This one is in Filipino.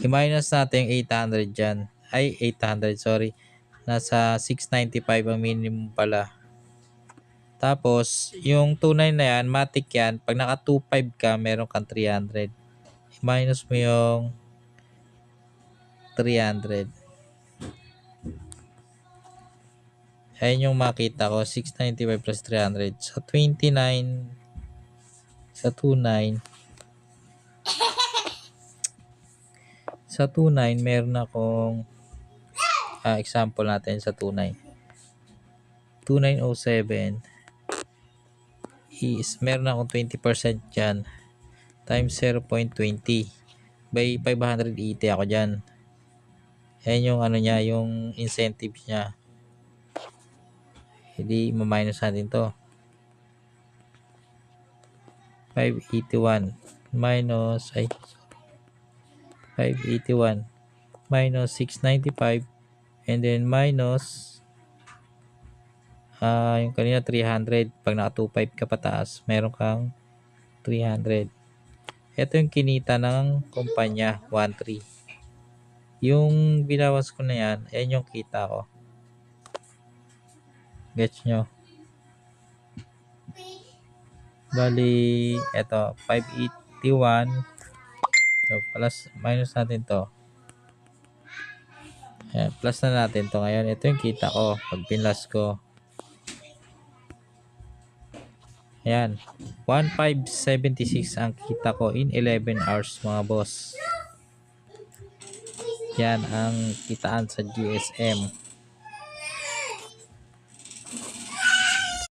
I-minus natin yung 800 dyan. Ay, 800, sorry. Nasa 695 ang minimum pala. Tapos, yung 29 na yan, matic yan. Pag naka 25 ka, meron kang 300. I-minus mo yung 300. Ayan yung makita ko. 695 plus 300. So, 29 sa 29. Sa 29, meron akong ah, example natin sa 29. 2907 is meron akong 20% dyan times 0.20 by 580 ako dyan. Ayan yung ano niya, yung incentive niya. Hindi ma-minus natin to. 581 minus ay 581 minus 695 and then minus ah yung kanina 300 pag naka 25 ka pataas meron kang 300 ito yung kinita ng kumpanya 13 yung binawas ko na yan yan yung kita ko. Gets nyo? Bali eto 581 so plus minus natin to Ayan, plus na natin to ngayon ito yung kita ko pag pinlas ko Ayan. 1,576 ang kita ko in 11 hours mga boss. Yan ang kitaan sa GSM.